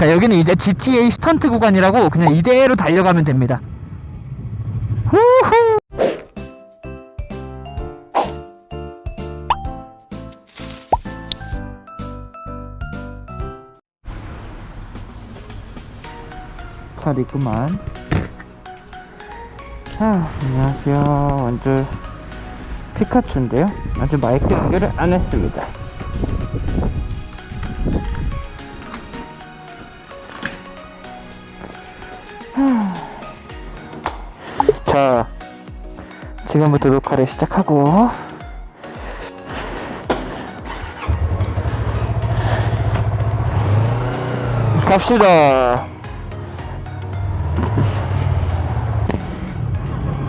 자 여기는 이제 GTA 스턴트 구간이라고 그냥 이대로 달려가면 됩니다. 후후! 잘 있구만. 아, 안녕하세요. 완전 피카츄인데요. 아직 마이크 연결을 안 했습니다 자, 지금부터 녹화를 시작하고 갑시다.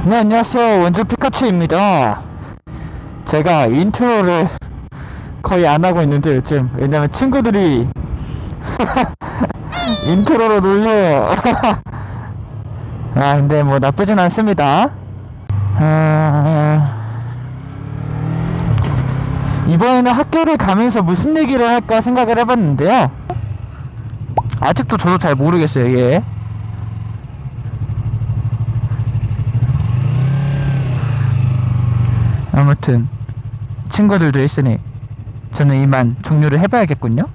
네, 안녕하세요. 원주 피카츄입니다. 제가 인트로를 거의 안 하고 있는데 요즘 왜냐면 친구들이 인트로로 놀려요. 아 근데 뭐 나쁘진 않습니다. 아... 이번에는 학교를 가면서 무슨 얘기를 할까 생각을 해봤는데요. 아직도 저도 잘 모르겠어요 예 아무튼 친구들도 있으니 저는 이만 종료를 해봐야겠군요.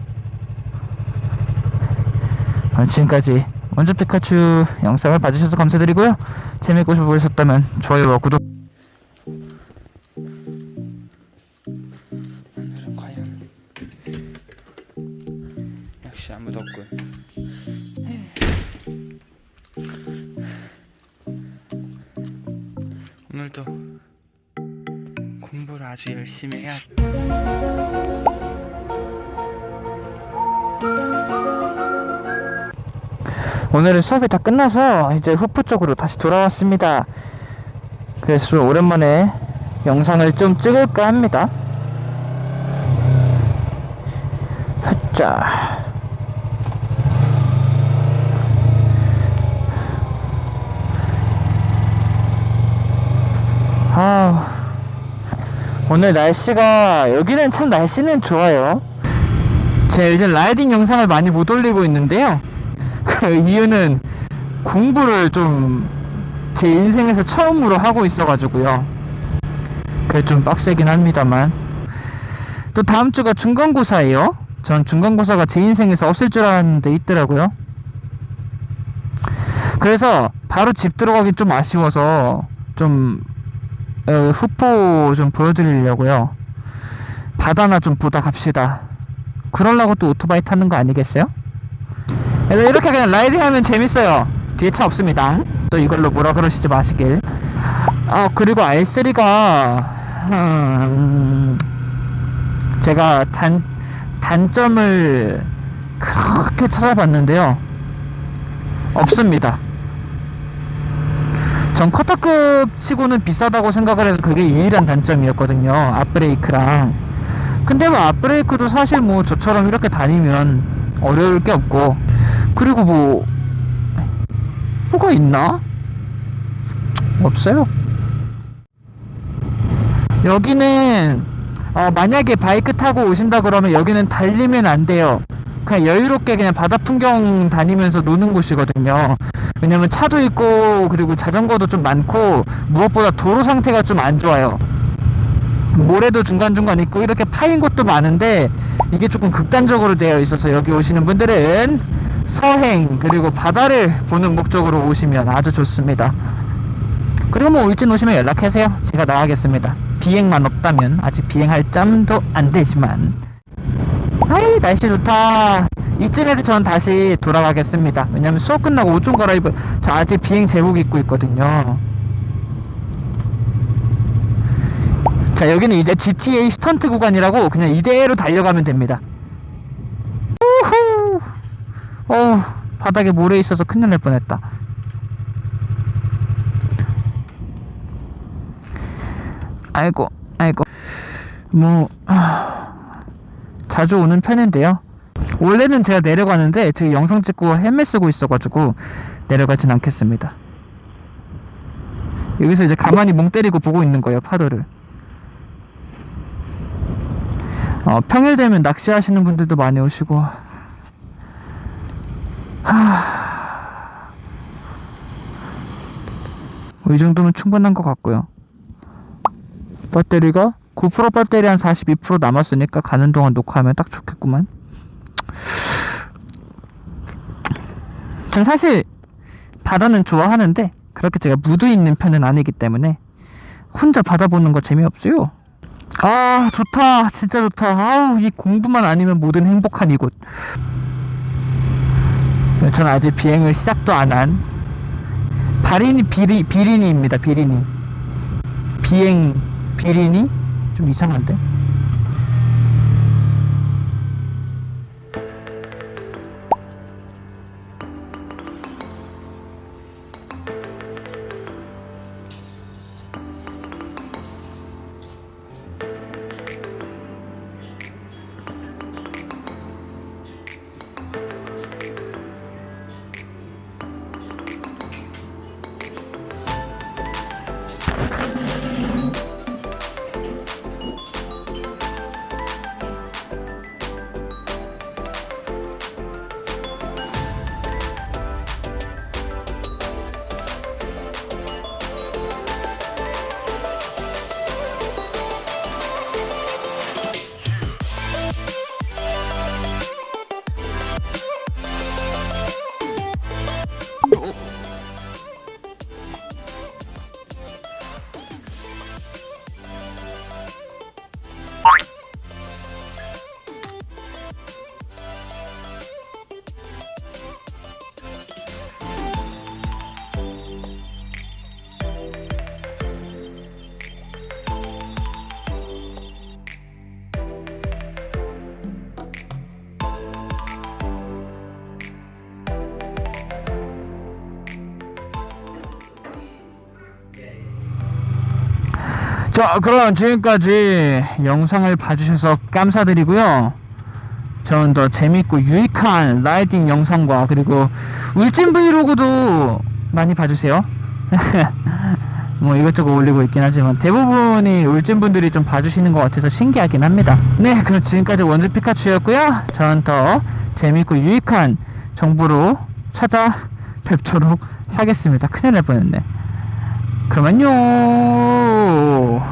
그럼 지금까지 원주 피카츄 영상을 봐주셔서 감사드리고요. 재밌고 보셨다면 좋아요와 구독. 오늘은 과연 역시 아무도 없군. 오늘도 공부를 아주 열심히 해야. 오늘은 수업이 다 끝나서 이제 후프 쪽으로 다시 돌아왔습니다. 그래서 좀 오랜만에 영상을 좀 찍을까 합니다. 자. 아, 오늘 날씨가 여기는 참 날씨는 좋아요. 제가 요즘 라이딩 영상을 많이 못 올리고 있는데요. 그 이유는 공부를 좀 제 인생에서 처음으로 하고 있어가지고요. 그게 좀 빡세긴 합니다만. 또 다음 주가 중간고사예요. 전 중간고사가 제 인생에서 없을 줄 알았는데 있더라고요. 그래서 바로 집 들어가기 좀 아쉬워서 좀 어, 후포 좀 보여드리려고요. 바다나 좀 보다 갑시다. 그러려고 또 오토바이 타는 거 아니겠어요? 그래서 이렇게 그냥 라이딩 하면 재밌어요. 뒤에 차 없습니다. 또 이걸로 뭐라 그러시지 마시길. 아, 그리고 R3가, 음, 제가 단, 단점을 그렇게 찾아봤는데요. 없습니다. 전 커터급 치고는 비싸다고 생각을 해서 그게 유일한 단점이었거든요. 앞브레이크랑. 근데 뭐 앞브레이크도 사실 뭐 저처럼 이렇게 다니면 어려울 게 없고 그리고 뭐 뭐가 있나? 없어요. 여기는 어, 만약에 바이크 타고 오신다 그러면 여기는 달리면 안 돼요. 그냥 여유롭게 그냥 바다 풍경 다니면서 노는 곳이거든요. 왜냐면 차도 있고 그리고 자전거도 좀 많고 무엇보다 도로 상태가 좀 안 좋아요. 모래도 중간중간 있고 이렇게 파인 곳도 많은데 이게 조금 극단적으로 되어 있어서 여기 오시는 분들은 서행 그리고 바다를 보는 목적으로 오시면 아주 좋습니다. 그리고 뭐 울진 오시면 연락하세요. 제가 나가겠습니다. 비행만 없다면 아직 비행할 짬도 안 되지만 아이 날씨 좋다. 이쯤에서 전 다시 돌아가겠습니다. 왜냐면 수업 끝나고 옷 좀 갈아입어. 저 아직 비행 제복 입고 있거든요. 자 여기는 이제 GTA 스턴트 구간이라고 그냥 이대로 달려가면 됩니다. 우후. 어 바닥에 모래 있어서 큰일 날 뻔했다. 아이고 아이고 뭐 아, 자주 오는 편인데요. 원래는 제가 내려가는데 지금 영상 찍고 헬멧 쓰고 있어가지고 내려가진 않겠습니다. 여기서 이제 가만히 멍 때리고 보고 있는 거예요 파도를. 어, 평일 되면 낚시하시는 분들도 많이 오시고 하... 뭐이 정도면 충분한 것 같고요. 배터리가 9% 배터리 한 42% 남았으니까 가는 동안 녹화하면 딱 좋겠구만. 전 사실 바다는 좋아하는데 그렇게 제가 무드 있는 편은 아니기 때문에 혼자 바다 보는 거 재미없어요. 아 좋다 진짜 좋다 아우 이 공부만 아니면 모든 행복한 이곳 네, 저는 아직 비행을 시작도 안 한 바리니 비리 비리니입니다 비리니 비행 비리니 좀 이상한데 자 그럼 지금까지 영상을 봐주셔서 감사드리고요. 저는 더 재밌고 유익한 라이딩 영상과 그리고 울진 브이로그도 많이 봐주세요. 뭐 이것저것 올리고 있긴 하지만 대부분이 울진 분들이 좀 봐주시는 것 같아서 신기하긴 합니다. 네 그럼 지금까지 원주 피카츄였고요. 저는 더 재밌고 유익한 정보로 찾아뵙도록 하겠습니다. 큰일 날 뻔했네 안녕